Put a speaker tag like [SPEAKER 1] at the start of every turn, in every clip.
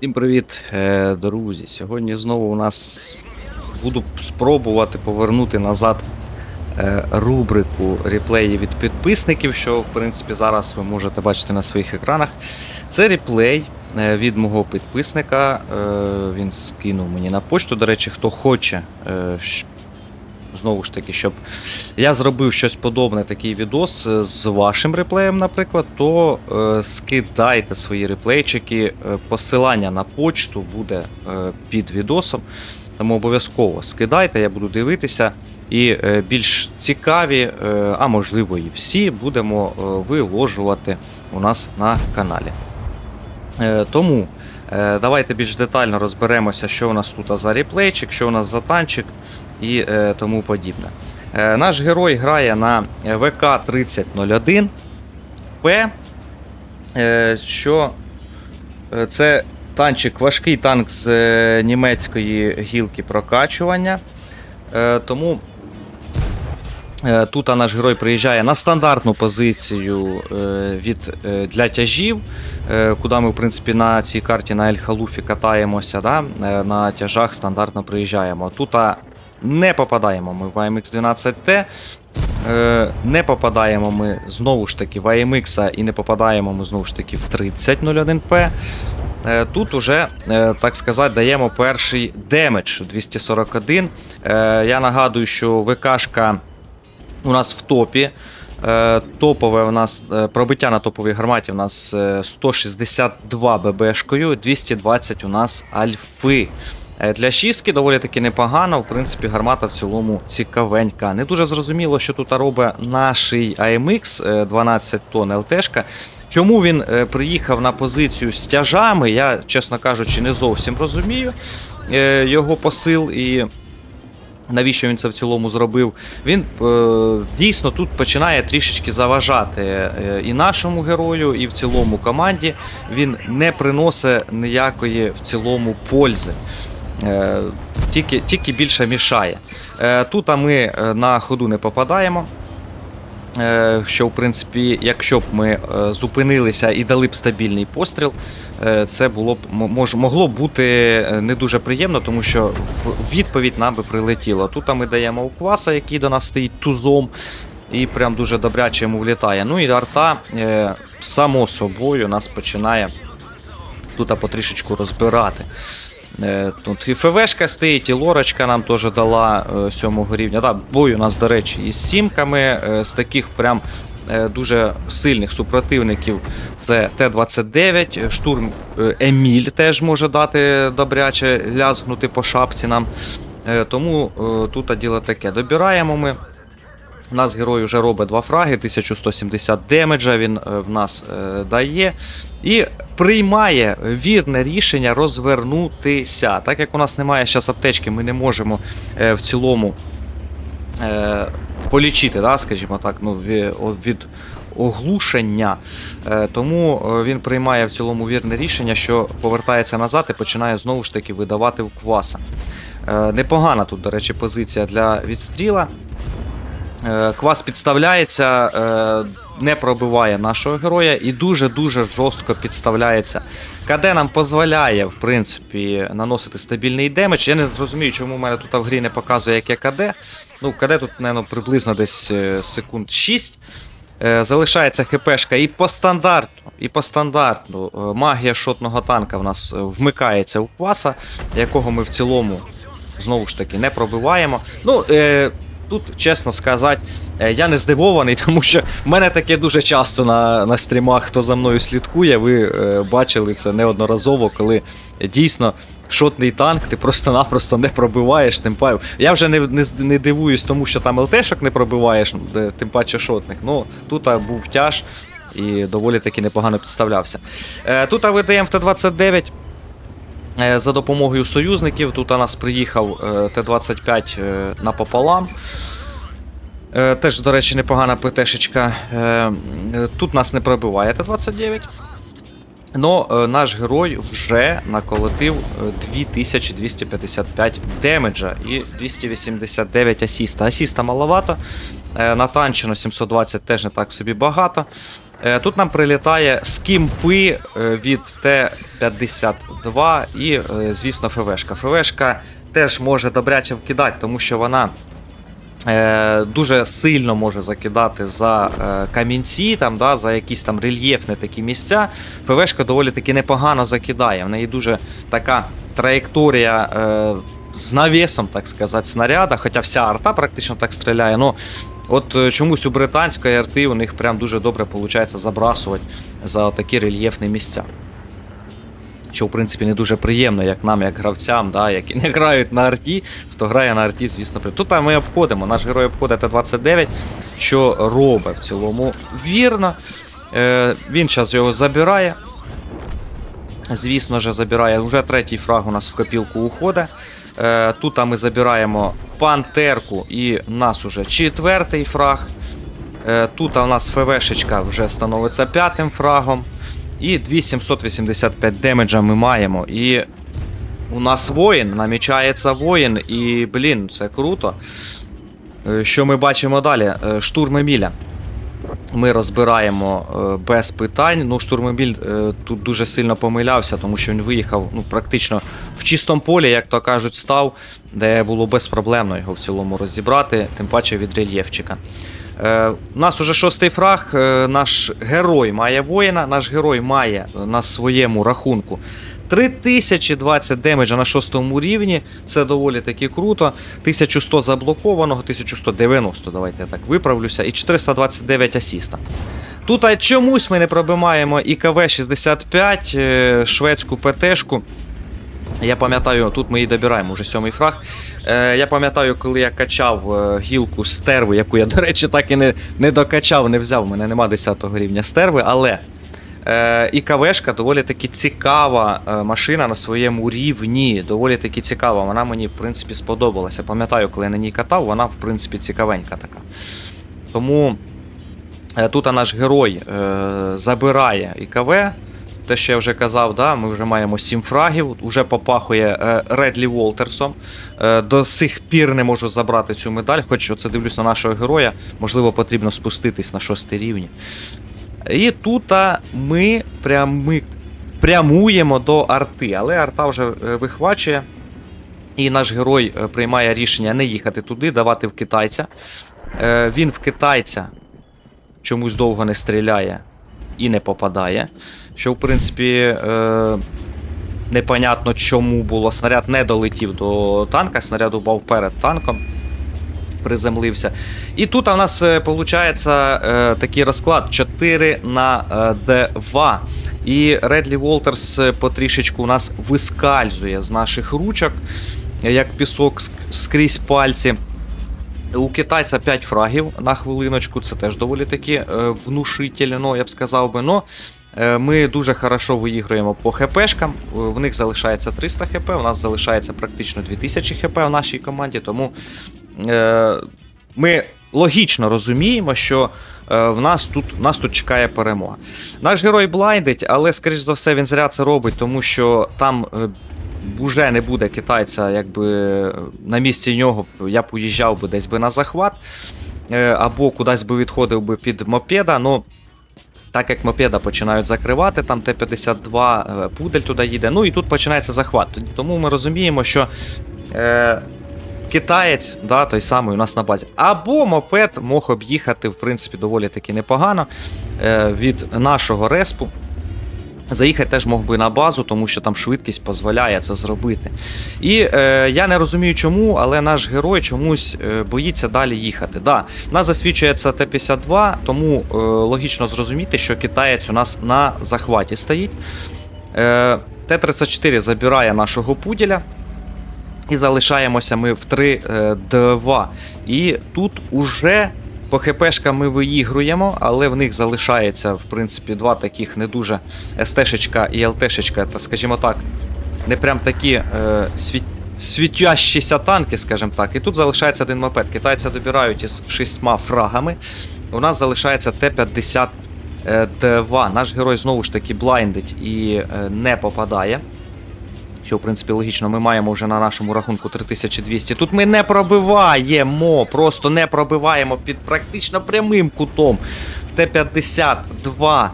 [SPEAKER 1] Всім привіт, е, друзі. Сьогодні знову у нас буду спробувати повернути назад е, рубрику реплеї від підписників, що в принципі зараз ви можете бачити на своїх екранах. Це реплей е, від мого підписника. Він скинув мені на почту. До речі, хто хоче. Знову ж таки, щоб я зробив щось подобне, такий відос е, з вашим реплеєм, наприклад, то е, скидайте свої реплейчики. Е, посилання на почту буде е, під відосом. Тому обов'язково скидайте, я буду дивитися. І е, більш цікаві, а можливо і всі, будемо виложувати у нас на каналі. Тому давайте більш детально розберемося, що у нас тут за реплейчик, що у нас за танчик і е, тому подібне. Е, Наш герой грає на ВК-3001 П, е, що це танчик, важкий танк з німецької гілки прокачування. Тому Тут наш герой приїжджає на стандартну позицію від, для тяжів, куди ми, в принципі, на цій карті на Ель-Халуфі катаємося. Да? На тяжах стандартно приїжджаємо. Тут не попадаємо ми в AMX-12T. Е, Не попадаємо ми знову ж таки в AMX і не попадаємо ми знову ж таки в 3001P. Е, Тут уже, е, так сказати, даємо перший демедж 241. Е, Я нагадую, що ВКшка у нас в топі. Топове у нас пробиття на топовій гарматі у нас е, 162 ББшкою, 220 у нас альфи. Е, Для шістки доволі таки непогано. В принципі, гармата в цілому цікавенька. Не дуже зрозуміло, що тут робить наш AMX е, 12 тонн ЛТшка. Чому він е, приїхав на позицію з тяжами, я, чесно кажучи, не зовсім розумію е, його посил і навіщо він це в цілому зробив. Він е, дійсно тут починає трішечки заважати е, і нашому герою, і в цілому команді. Він не приносить ніякої в цілому пользи. Е, тільки, тільки більше мішає. Е, тут ми е, на ходу не попадаємо. Що, в принципі, якщо б ми зупинилися і дали б стабільний постріл, це було б мож, могло б бути не дуже приємно, тому що в відповідь нам би прилетіло. Тут ми даємо укваса, який до нас стоїть тузом, і прям дуже добряче йому влітає. Ну і арта, само собою, нас починає тут потрішечку розбирати. Е, Тут і ФВшка стоїть, і лорочка нам теж дала е, сьомого рівня. Да, бой у нас, до речі, із сімками. е, З таких прям дуже сильних супротивників це Т-29, штурм Еміль теж може дати добряче лязгнути по шапці нам. Тому тут діло таке. Добираємо ми. У нас герой вже робить два фраги, 1170 демеджа він е, в нас е, дає. І приймає вірне рішення розвернутися. Так як у нас немає зараз аптечки, ми не можемо е, в цілому полічити, да, скажімо так, ну, ві- від оглушення. Тому він приймає в цілому вірне рішення, що повертається назад і починає знову ж таки видавати в кваса. Непогана тут, до речі, позиція для відстріла. Е, Квас підставляється, е, не пробиває нашого героя і дуже-дуже жорстко підставляється. КД нам дозволяє, в принципі, наносити стабільний демедж. Я не розумію, чому в мене тут в грі не показує, яке КД. Ну, КД тут, мабуть, приблизно десь е, секунд 6. Е, Залишається ХПшка і по стандарту, і по стандарту магія шотного танка в нас вмикається у кваса, якого ми в цілому знову ж таки не пробиваємо. Ну, тут, чесно сказати, е, я не здивований, тому що в мене таке дуже часто на, на стрімах, хто за мною слідкує, ви е, бачили це неодноразово, коли дійсно. Шотний танк, ти просто-напросто не пробиваєш, тим паче. Я вже не, не, не дивуюсь тому, що там ЛТшок не пробиваєш, тим паче шотних. Ну, тут був тяж і доволі таки непогано підставлявся. Е, тут а, ВДМ Т-29 Е, За допомогою союзників тут у нас приїхав е, Т-25 е, напополам. Е, Теж, до речі, непогана ПТшечка. Е, е, Тут нас не пробиває Т-29. Но е, наш герой вже наколотив е, 2255 демеджа і 289 асіста. Асіста маловато. Е, Натанчено 720 теж не так собі багато. Е, Тут нам прилітає скімпи е, від Т-52 і, е, звісно, ФВшка. ФВшка теж може добряче вкидати, тому що вона дуже сильно може закидати за камінці, там, да, за якісь там рельєфні такі місця. ФВшка доволі таки непогано закидає. В неї дуже така траєкторія. З навісом, так сказати, снаряда, хоча вся арта практично так стріляє. Ну, от е, чомусь у британської арти у них прям дуже добре виходить забрасувати за такі рельєфні місця. Що, в принципі, не дуже приємно, як нам, як гравцям, да, які не грають на арті. Хто грає на арті, звісно, при. Тут ми обходимо. Наш герой обходить Т-29, що робить в цілому вірно. Е, він зараз його забирає. Звісно ж, забирає. Вже третій фраг у нас в копілку уходить. Е, тут ми забираємо пантерку, і в нас уже четвертий фраг. Е, тут у нас ФВшечка вже становиться п'ятим фрагом. І 2785 демеджа ми маємо. І у нас воїн, намічається воїн, і, блін, це круто. Е, Що ми бачимо далі? Е, Штурм Еміля. Ми розбираємо без питань. Ну, штурмобіль тут дуже сильно помилявся, тому що він виїхав ну, практично в чистому полі, як то кажуть, став, де було безпроблемно його в цілому розібрати, тим паче від рельєфчика. Е, у нас уже шостий фраг. Е, наш герой має воїна, наш герой має на своєму рахунку 3020 демеджа на шостому рівні. Це доволі таки круто. 1100 заблокованого, 1190, давайте я так виправлюся, і 429 асіста. Тут а чомусь ми не пробиваємо і КВ-65, е, шведську ПТшку. Я пам'ятаю, тут ми її добираємо вже сьомий фраг. Е, я пам'ятаю, коли я качав е, гілку стерви, яку я, до речі, так і не, не докачав, не взяв. У мене нема 10 рівня стерви, але е, і КВшка доволі таки цікава е, машина на своєму рівні. Доволі таки цікава. Вона мені, в принципі, сподобалася. Пам'ятаю, коли я на ній катав, вона, в принципі, цікавенька така. Тому е, тут наш герой е, забирає ІКВ. Те, що я вже казав, да, ми вже маємо 7 фрагів, вже попахує е, Редлі Волтерсом. Е, до сих пір не можу забрати цю медаль, хоч оце дивлюсь на нашого героя, можливо, потрібно спуститись на шостий рівні. І тут ми, прям, ми прямуємо до арти, але арта вже е, вихвачує. І наш герой приймає рішення не їхати туди, давати в китайця. Він в китайця чомусь довго не стріляє і не попадає. Що, в принципі, е, непонятно чому було. Снаряд не долетів до танка, снаряд упав перед танком, приземлився. І тут у нас виходить такий розклад 4 на е, 2. І Редлі Волтерс е, потрішечку у нас вискальзує з наших ручок, як пісок скрізь пальці. У китайця 5 фрагів на хвилиночку, це теж доволі таки е, внушительно, я б сказав би. Но е, ми дуже хорошо виіграємо по хпшкам. Е, В них залишається 300 хп, у нас залишається практично 2000 хп в нашій команді. Тому е, ми логічно розуміємо, що е, в нас тут, нас тут чекає перемога. Наш герой блайдить, але, скоріш за все, він зря це робить, тому що там. е, вже не буде китайця, якби на місці нього я б уїжджав би десь би на захват, е, або кудись би відходив би під мопеда. Ну, так як мопеда починають закривати, там Т-52, е, пудель туди їде. Ну і тут починається захват. Тому ми розуміємо, що е, китаєць, да, той самий у нас на базі. Або мопед мог об'їхати, в принципі, доволі таки непогано е, від нашого респу. Заїхати теж мог би на базу, тому що там швидкість дозволяє це зробити. І е, я не розумію чому, але наш герой чомусь е, боїться далі їхати. Да, нас засвідчується Т-52, тому е, логічно зрозуміти, що китаєць у нас на захваті стоїть. Е, Т-34 забирає нашого пуділя. І залишаємося ми в 3-2. І тут уже по ХПшкам ми виігруємо, але в них залишається, в принципі, два таких не дуже СТ-шечка і ЛТ-шечка, та, скажімо так, не прям такі е, світ... світящіся танки, скажімо так. І тут залишається один мопед. Китайці добирають із шістьма фрагами. У нас залишається Т-52. Наш герой знову ж таки блайндить і е, не попадає. Що, в принципі, логічно, ми маємо вже на нашому рахунку 3200. Тут ми не пробиваємо, просто не пробиваємо під практично прямим кутом. В Т-52.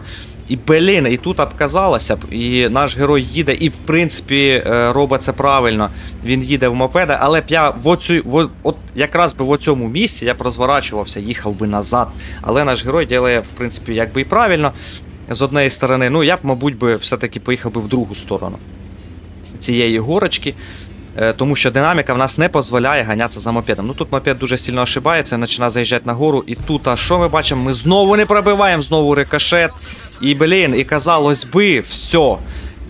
[SPEAKER 1] І блін, і тут обказалося б, і наш герой їде, і в принципі е, робить це правильно. Він їде в мопеда, але б я в оцю, в, от якраз би в цьому місці я б розворачувався, їхав би назад. Але наш герой ділає, в принципі, якби і правильно з однієї сторони. Ну, я б, мабуть, би все-таки поїхав би в другу сторону цієї горочки. е, Тому що динаміка в нас не дозволяє ганятися за мопедом. Ну тут мопед дуже сильно ошибається, починає заїжджати на гору. І тут, а що ми бачимо? Ми знову не пробиваємо, знову рикошет. І, блін, і казалось би, все.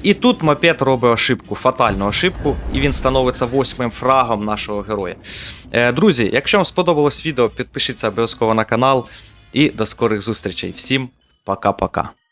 [SPEAKER 1] І тут мопед робить ошибку, фатальну ошибку, і він становиться восьмим фрагом нашого героя. Е, друзі, якщо вам сподобалось відео, підпишіться обов'язково на канал. І до скорих зустрічей. Всім пока-пока.